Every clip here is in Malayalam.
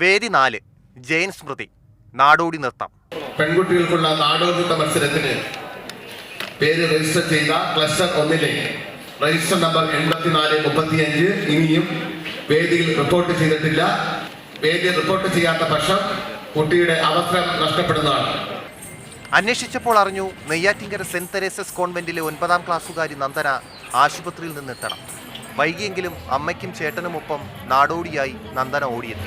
വേദി നാല് ജയൻ സ്മൃതി നാടോടി നൃത്തം. പെൺകുട്ടികൾക്കുള്ള നാടോടി നൃത്ത മത്സരത്തിന് പേര് രജിസ്റ്റർ ചെയ്ത ക്ലസ്റ്റർ ഒന്നിലെ രജിസ്റ്റർ നമ്പർ എൺപത്തിനാല് മുപ്പത്തിയഞ്ച് ഇനിയും വേദിയിൽ റിപ്പോർട്ട് ചെയ്തിട്ടില്ല. വേദി റിപ്പോർട്ട് ചെയ്യാത്ത പക്ഷം കുട്ടിയുടെ അവസരം നഷ്ടപ്പെടുന്നതാണ്. അന്വേഷിച്ചപ്പോൾ അറിഞ്ഞു നെയ്യാറ്റിങ്കര സെന്റ് തെരേസസ് കോൺവെന്റിലെ ഒൻപതാം ക്ലാസ്സുകാരി നന്ദന ആശുപത്രിയിൽ നിന്നെത്തണം. വൈകിയെങ്കിലും അമ്മയ്ക്കും ചേട്ടനുമൊപ്പം നാടോടിയായി നന്ദന ഓടിയെത്തി.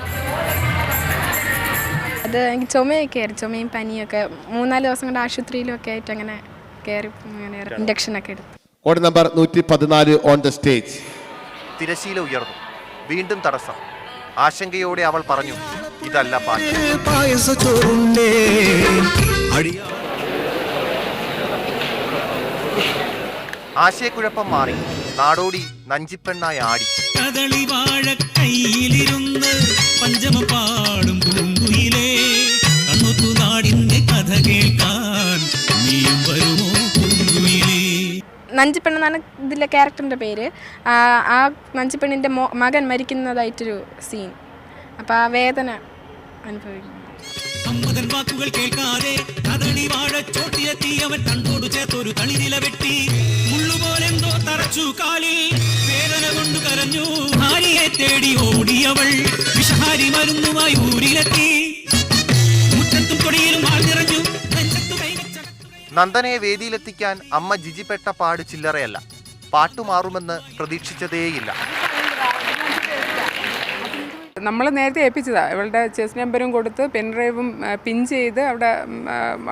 അത് എനിക്ക് ചുമയൊക്കെ ആയിരുന്നു ചുമയും പനിയൊക്കെ മൂന്നാൽ ദിവസം കൊണ്ട് ആശുപത്രിയിലൊക്കെ ആയിട്ട് അങ്ങനെ കയറി അങ്ങനെ ഇൻഡക്ഷനൊക്കെ എടുത്തു. കോഡ് നമ്പർ നൂറ്റി പതിനാല് ഓൺ ദ സ്റ്റേജ് തിരശീല ഉയർന്നു. വീണ്ടും തടസ്സം. ആശങ്കയോടെ അവൾ പറഞ്ഞു ഇതല്ല പാട്ട്. പായസ ആശയക്കുഴപ്പം മാറി നാടോടി നഞ്ചിപ്പെണ്ണായി ആടി. കദളി വാഴ കയ്യിലിരുന്ന് പഞ്ചമ പാടും പൂങ്കുയിലേ കണ്ണൊത്തു നാടിന്റെ കഥ കേൾക്കാൻ നീയും വരുമോ പൂങ്കുയിലേ നഞ്ചിപ്പെണ്ണെന്നാണ് ഇതിലെ ക്യാരക്ടറിന്റെ പേര്. ആ, നഞ്ചിപ്പെണ്ണിന്റെ മോ മകൻ മരിക്കുന്നതായിട്ടൊരു സീൻ. അപ്പം ആ വേദന അനുഭവിക്കുന്നു. അമ്മതൻ വാക്കുകൾ കേൾക്കാതെ കദളി വാഴ ചോട്ടിലെത്തി. അവൻ ചേർത്തൊരു തളിരില വെട്ടി. തറച്ചു കാലിൽ വേദന കൊണ്ടു കരഞ്ഞു. ഭാര്യയെ തേടി ഓടിയവൾ വിഷഹാരി മരുന്നുമായി ഊരിലെത്തി. മുറ്റത്തും കൊടിയിലും ആൾ നിറഞ്ഞു നന്ദനയെ വേദിയിലെത്തിക്കാൻ അമ്മ ജിജിപ്പെട്ട പാട് ചില്ലറയല്ല. പാട്ടുമാറുമെന്ന് പ്രതീക്ഷിച്ചതേയില്ല. നമ്മൾ നേരത്തെ ഏൽപ്പിച്ചതാണ് ഇവളുടെ ചെസ് നമ്പരും കൊടുത്ത് പെൻഡ്രൈവും പിൻ ചെയ്ത് അവിടെ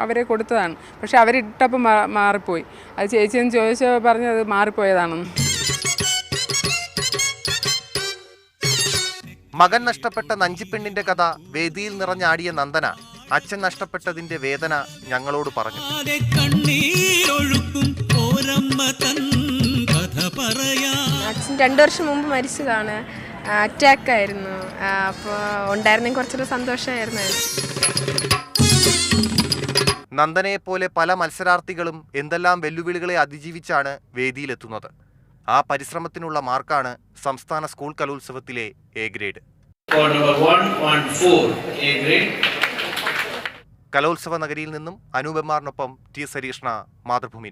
അവരെ കൊടുത്തതാണ്. പക്ഷെ അവരിട്ടപ്പം മാറിപ്പോയി. അത് ചേച്ചിയെന്ന് ചോദിച്ചപ്പോൾ പറഞ്ഞു അത് മാറിപ്പോയതാണെന്ന്. മകൻ നഷ്ടപ്പെട്ട നഞ്ചിപ്പെണ്ണിന്റെ കഥ വേദിയിൽ നിറഞ്ഞാടിയ നന്ദന അച്ഛൻ നഷ്ടപ്പെട്ടതിന്റെ വേദന ഞങ്ങളോട് പറഞ്ഞു. ആരെ കണ്ണീരൊഴുക്കും ഓരമ്മ തൻ കഥ പറയാ അച്ഛൻ രണ്ടു വർഷം മുമ്പ് മരിച്ചതാണ്. അറ്റാക്ക് ആയിരുന്നു അപ്പോൾ ഉണ്ടായിരുന്നെങ്കിൽ കുറച്ചൊരു സന്തോഷമായിരുന്നു. നന്ദനയെ പോലെ പല മത്സരാർത്ഥികളും എന്തെല്ലാം വെല്ലുവിളികളെ അതിജീവിച്ചാണ് വേദിയിലെത്തുന്നത്. ആ പരിശ്രമത്തിനുള്ള മാർക്കാണ് സംസ്ഥാന school കലോത്സവത്തിലെ A grade. Code number 114, A grade. കലോത്സവ നഗരിയിൽ നിന്നും അനൂപന്മാറിനൊപ്പം ടി സരീഷ്ണ മാതൃഭൂമി